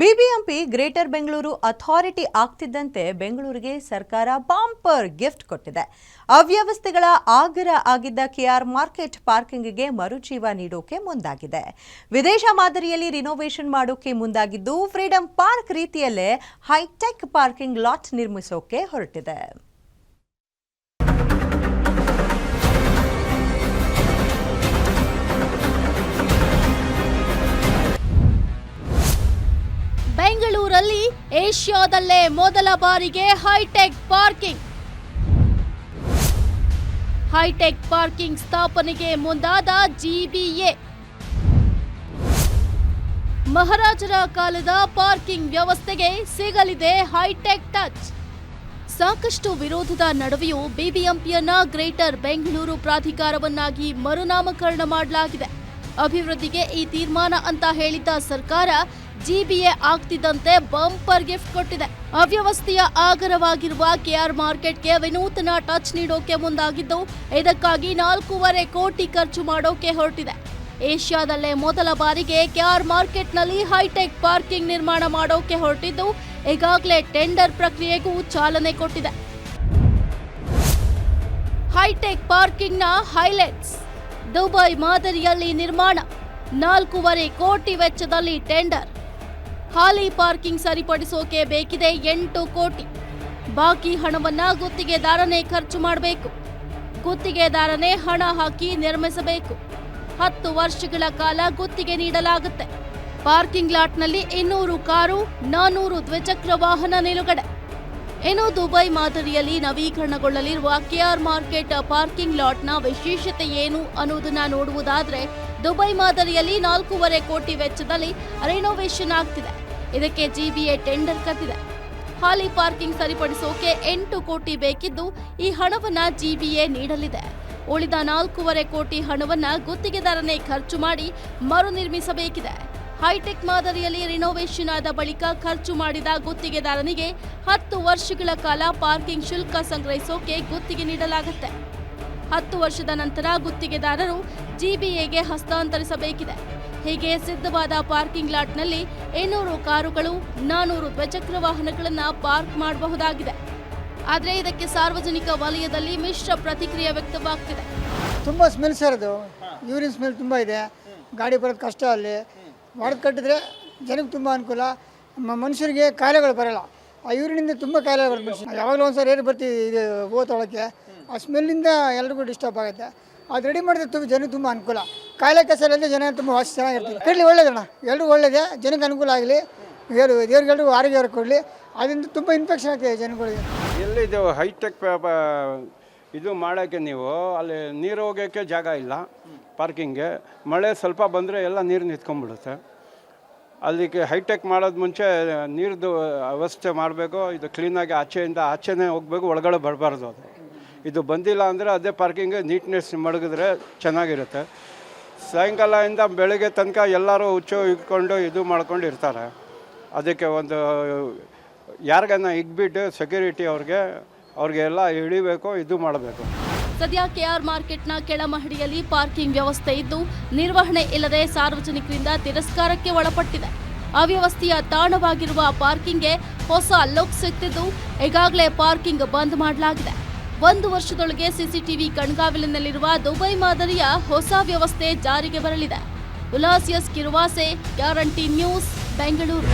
BBMP greater Bengaluru authority ಆಗ್ತಿದ್ದಂತೆ ಬೆಂಗಳೂರಿಗೆ ಸರ್ಕಾರ ಬಾಂಪರ್ ಗಿಫ್ಟ್ ಕೊಟ್ಟಿದೆ. ಅವ್ಯವಸ್ಥೆಗಳ ಆಗರ ಆಗಿದ್ದ ಕೆಆರ್ ಮಾರ್ಕೆಟ್ ಪಾರ್ಕಿಂಗ್ಗೆ ಮರುಜೀವ ನೀಡೋಕೆ ಮುಂದಾಗಿದೆ. ವಿದೇಶ ಮಾದರಿಯಲ್ಲಿ ರಿನೋವೇಷನ್ ಮಾಡೋಕೆ ಮುಂದಾಗಿದ್ದು, ಫ್ರೀಡಂ ಪಾರ್ಕ್ ರೀತಿಯಲ್ಲೇ ಹೈಟೆಕ್ ಪಾರ್ಕಿಂಗ್ ಲಾಟ್ ನಿರ್ಮಿಸೋಕೆ ಹೊರಟಿದೆ. ಬೆಂಗಳೂರಲ್ಲಿ ಏಷ್ಯಾದಲ್ಲೇ ಮೊದಲ ಬಾರಿಗೆ ಹೈಟೆಕ್ ಪಾರ್ಕಿಂಗ್. ಹೈಟೆಕ್ ಪಾರ್ಕಿಂಗ್ ಸ್ಥಾಪನೆಗೆ ಮುಂದಾದ ಜಿಬಿಎ ಮಹಾರಾಜರ ಕಾಲದ ಪಾರ್ಕಿಂಗ್ ವ್ಯವಸ್ಥೆಗೆ ಸಿಗಲಿದೆ ಹೈಟೆಕ್ ಟಚ್. ಸಾಕಷ್ಟು ವಿರೋಧದ ನಡುವೆಯೂ ಬಿಬಿಎಂಪಿಯನ್ನ ಗ್ರೇಟರ್ ಬೆಂಗಳೂರು ಪ್ರಾಧಿಕಾರವನ್ನಾಗಿ ಮರುನಾಮಕರಣ ಮಾಡಲಾಗಿದೆ. ಅಭಿವೃದ್ಧಿಗೆ ಈ ತೀರ್ಮಾನ ಅಂತ ಹೇಳಿದ್ದ ಸರ್ಕಾರ ಜಿಬಿಎ ಆಗ್ತಿದ್ದಂತೆ ಬಂಪರ್ ಗಿಫ್ಟ್ ಕೊಟ್ಟಿದೆ. ಅವ್ಯವಸ್ಥೆಯ ಆಗರವಾಗಿರುವ ಕೆಆರ್ ಮಾರ್ಕೆಟ್ಗೆ ವಿನೂತನ ಟಚ್ ನೀಡೋಕೆ ಮುಂದಾಗಿದ್ದು, ಇದಕ್ಕಾಗಿ ನಾಲ್ಕೂವರೆ ಕೋಟಿ ಖರ್ಚು ಮಾಡೋಕೆ ಹೊರಟಿದೆ. ಏಷ್ಯಾದಲ್ಲೇ ಮೊದಲ ಬಾರಿಗೆ ಕೆಆರ್ ಮಾರ್ಕೆಟ್ನಲ್ಲಿ ಹೈಟೆಕ್ ಪಾರ್ಕಿಂಗ್ ನಿರ್ಮಾಣ ಮಾಡೋಕೆ ಹೊರಟಿದ್ದು, ಈಗಾಗಲೇ ಟೆಂಡರ್ ಪ್ರಕ್ರಿಯೆಗೂ ಚಾಲನೆ ಕೊಟ್ಟಿದೆ. ಹೈಟೆಕ್ ಪಾರ್ಕಿಂಗ್ನ ಹೈಲೈಟ್ಸ್, ದುಬೈ ಮಾದರಿಯಲ್ಲಿ ನಿರ್ಮಾಣ, ನಾಲ್ಕೂವರೆ ಕೋಟಿ ವೆಚ್ಚದಲ್ಲಿ ಟೆಂಡರ್. ಹಾಲಿ ಪಾರ್ಕಿಂಗ್ ಸರಿಪಡಿಸೋಕೆ ಬೇಕಿದೆ ಎಂಟು ಕೋಟಿ. ಬಾಕಿ ಹಣವನ್ನ ಗುತ್ತಿಗೆದಾರನೇ ಖರ್ಚು ಮಾಡಬೇಕು. ಗುತ್ತಿಗೆದಾರನೇ ಹಣ ಹಾಕಿ ನಿರ್ಮಿಸಬೇಕು. ಹತ್ತು ವರ್ಷಗಳ ಕಾಲ ಗುತ್ತಿಗೆ ನೀಡಲಾಗುತ್ತೆ. ಪಾರ್ಕಿಂಗ್ ಲಾಟ್ನಲ್ಲಿ ಇನ್ನೂರು ಕಾರು, ನಾನೂರು ದ್ವಿಚಕ್ರ ವಾಹನ ನಿಲುಗಡೆ. ಇನ್ನು ದುಬೈ ಮಾದರಿಯಲ್ಲಿ ನವೀಕರಣಗೊಳ್ಳಲಿರುವ ಕೆಆರ್ ಮಾರ್ಕೆಟ್ ಪಾರ್ಕಿಂಗ್ ಲಾಟ್ನ ವಿಶೇಷತೆ ಏನು ಅನ್ನೋದನ್ನ ನೋಡುವುದಾದ್ರೆ, ದುಬೈ ಮಾದರಿಯಲ್ಲಿ ನಾಲ್ಕೂವರೆ ಕೋಟಿ ವೆಚ್ಚದಲ್ಲಿ ರಿನೋವೇಷನ್ ಆಗ್ತಿದೆ. ಇದಕ್ಕೆ ಜಿಬಿಎ ಟೆಂಡರ್ ಕತ್ತಿದೆ ಹಾಲಿ ಪಾರ್ಕಿಂಗ್ ಸರಿಪಡಿಸೋಕೆ ಎಂಟು ಕೋಟಿ ಬೇಕಿದ್ದು ಈ ಹಣವನ್ನ ಜಿಬಿಎ ನೀಡಲಿದೆ. ಉಳಿದ ನಾಲ್ಕೂವರೆ ಕೋಟಿ ಹಣವನ್ನ ಗುತ್ತಿಗೆದಾರನೇ ಖರ್ಚು ಮಾಡಿ ಮರು ನಿರ್ಮಿಸಬೇಕಿದೆ. ಹೈಟೆಕ್ ಮಾದರಿಯಲ್ಲಿ ರಿನೋವೇಷನ್ ಆದ ಬಳಿಕ ಖರ್ಚು ಮಾಡಿದ ಗುತ್ತಿಗೆದಾರನಿಗೆ ಹತ್ತು ವರ್ಷಗಳ ಕಾಲ ಪಾರ್ಕಿಂಗ್ ಶುಲ್ಕ ಸಂಗ್ರಹಿಸೋಕೆ ಗುತ್ತಿಗೆ ನೀಡಲಾಗುತ್ತೆ. ಹತ್ತು ವರ್ಷದ ನಂತರ ಗುತ್ತಿಗೆದಾರರು ಜಿಬಿಎಗೆ ಹಸ್ತಾಂತರಿಸಬೇಕಿದೆ. ಹೀಗೆ ಸಿದ್ಧವಾದ ಪಾರ್ಕಿಂಗ್ ಲಾಟ್ನಲ್ಲಿ ಇನ್ನೂರು ಕಾರುಗಳು, ನಾನೂರು ದ್ವಿಚಕ್ರ ವಾಹನಗಳನ್ನು ಪಾರ್ಕ್ ಮಾಡಬಹುದಾಗಿದೆ. ಆದರೆ ಇದಕ್ಕೆ ಸಾರ್ವಜನಿಕ ವಲಯದಲ್ಲಿ ಮಿಶ್ರ ಪ್ರತಿಕ್ರಿಯೆ ವ್ಯಕ್ತವಾಗ್ತಿದೆ. ತುಂಬ ಸ್ಮೆಲ್ ಸರ್ ಅದು. ಯೂರಿನ್ ಸ್ಮೆಲ್ ತುಂಬ ಇದೆ. ಗಾಡಿ ಬರೋದು ಕಷ್ಟ ಅಲ್ಲಿ. ಹೊಡೆದು ಕಟ್ಟಿದ್ರೆ ಜನಕ್ಕೆ ತುಂಬ ಅನುಕೂಲ. ಮನುಷ್ಯರಿಗೆ ಕಾಯಿಲೆಗಳು ಬರಲ್ಲ. ಆ ಯೂರಿನಿಂದ ತುಂಬ ಕಾಯಿಲೆ ಬರುತ್ತೆ ಯಾವಾಗಲೂ ಒಂದು ಸರಿ ಏರಿ ಬರ್ತೀವಿ ಇದು ಓತೊಳಕ್ಕೆ ಆ ಸ್ಮೆಲ್ಲಿಂದ ಎಲ್ರಿಗೂ ಡಿಸ್ಟರ್ಬ್ ಆಗುತ್ತೆ. ಅದು ರೆಡಿ ಮಾಡಿದ್ರೆ ತುಂಬ ಜನಕ್ಕೆ ತುಂಬ ಅನುಕೂಲ. ಕಾಯಿಲೆ ಕೆಸರಲ್ಲಿ ಜನ ತುಂಬ ವಾಸಿ ಚೆನ್ನಾಗಿರ್ತಾರೆ. ಕಡಲಿ ಒಳ್ಳೇದಣ್ಣ. ಎಲ್ರಿಗೂ ಒಳ್ಳೇದೇ, ಜನಕ್ಕೆ ಅನುಕೂಲ ಆಗಲಿ. ದೇವರು ದೇವ್ರಿಗೆಲ್ಲರಿಗೂ ಆರೋಗ್ಯ ಕೊಡಲಿ. ಅದರಿಂದ ತುಂಬ ಇನ್ಫೆಕ್ಷನ್ ಆಗ್ತದೆ ಜನಗಳಿಗೆ. ಎಲ್ಲಿದು ಹೈಟೆಕ್ ಇದು ಮಾಡೋಕ್ಕೆ ನೀವು, ಅಲ್ಲಿ ನೀರು ಹೋಗೋಕ್ಕೆ ಜಾಗ ಇಲ್ಲ ಪಾರ್ಕಿಂಗ್ಗೆ ಮಳೆ ಸ್ವಲ್ಪ ಬಂದರೆ ಎಲ್ಲ ನೀರು ನಿಂತ್ಕೊಂಡ್ಬಿಡುತ್ತೆ. ಅಲ್ಲಿಗೆ ಹೈಟೆಕ್ ಮಾಡೋದು ಮುಂಚೆ ನೀರ್ದು ವ್ಯವಸ್ಥೆ ಮಾಡಬೇಕು, ಇದು ಕ್ಲೀನಾಗಿ ಆಚೆಯಿಂದ ಆಚೆನೇ ಹೋಗಬೇಕು, ಒಳಗಡೆ ಬರಬಾರ್ದು ಅದು. ಇದು ಬಂದಿಲ್ಲ ಅಂದರೆ ಅದೇ ಪಾರ್ಕಿಂಗ್ ನೀಟ್ನೆಸ್ ಮಡಗಿದ್ರೆ ಚೆನ್ನಾಗಿರುತ್ತೆ. ಸಾಯಂಕಾಲದಿಂದ ಬೆಳಗ್ಗೆ ತನಕ ಎಲ್ಲರೂ ಹುಚ್ಚು ಇಟ್ಕೊಂಡು ಇದು ಮಾಡ್ಕೊಂಡು ಇರ್ತಾರೆ. ಅದಕ್ಕೆ ಒಂದು ಯಾರಿಗನ್ನ ಇಗ್ಬಿಟ್ಟು ಸೆಕ್ಯೂರಿಟಿ ಅವ್ರಿಗೆ ಅವ್ರಿಗೆಲ್ಲ ಹಿಡಿಬೇಕು, ಇದು ಮಾಡಬೇಕು. ಸದ್ಯ ಕೆಆರ್ ಮಾರ್ಕೆಟ್ನ ಕೆಳ ಮಹಡಿಯಲ್ಲಿ ಪಾರ್ಕಿಂಗ್ ವ್ಯವಸ್ಥೆ ಇದ್ದು, ನಿರ್ವಹಣೆ ಇಲ್ಲದೆ ಸಾರ್ವಜನಿಕರಿಂದ ತಿರಸ್ಕಾರಕ್ಕೆ ಒಳಪಟ್ಟಿದೆ. ಅವ್ಯವಸ್ಥೆಯ ತಾಣವಾಗಿರುವ ಪಾರ್ಕಿಂಗ್ಗೆ ಹೊಸ ಲುಕ್ ಸಿಗ್ತಿದ್ದು, ಈಗಾಗಲೇ ಪಾರ್ಕಿಂಗ್ ಬಂದ್ ಮಾಡಲಾಗಿದೆ. ಒಂದು ವರ್ಷದೊಳಗೆ ಸಿಸಿಟಿವಿ ಕಣ್ಗಾವಲಿನಲ್ಲಿರುವ ದುಬೈ ಮಾದರಿಯ ಹೊಸ ವ್ಯವಸ್ಥೆ ಜಾರಿಗೆ ಬರಲಿದೆ. ಉಲಾಸಿಯಸ್ ಕಿರುವಾಸೆ, ಗ್ಯಾರಂಟಿ ನ್ಯೂಸ್, ಬೆಂಗಳೂರು.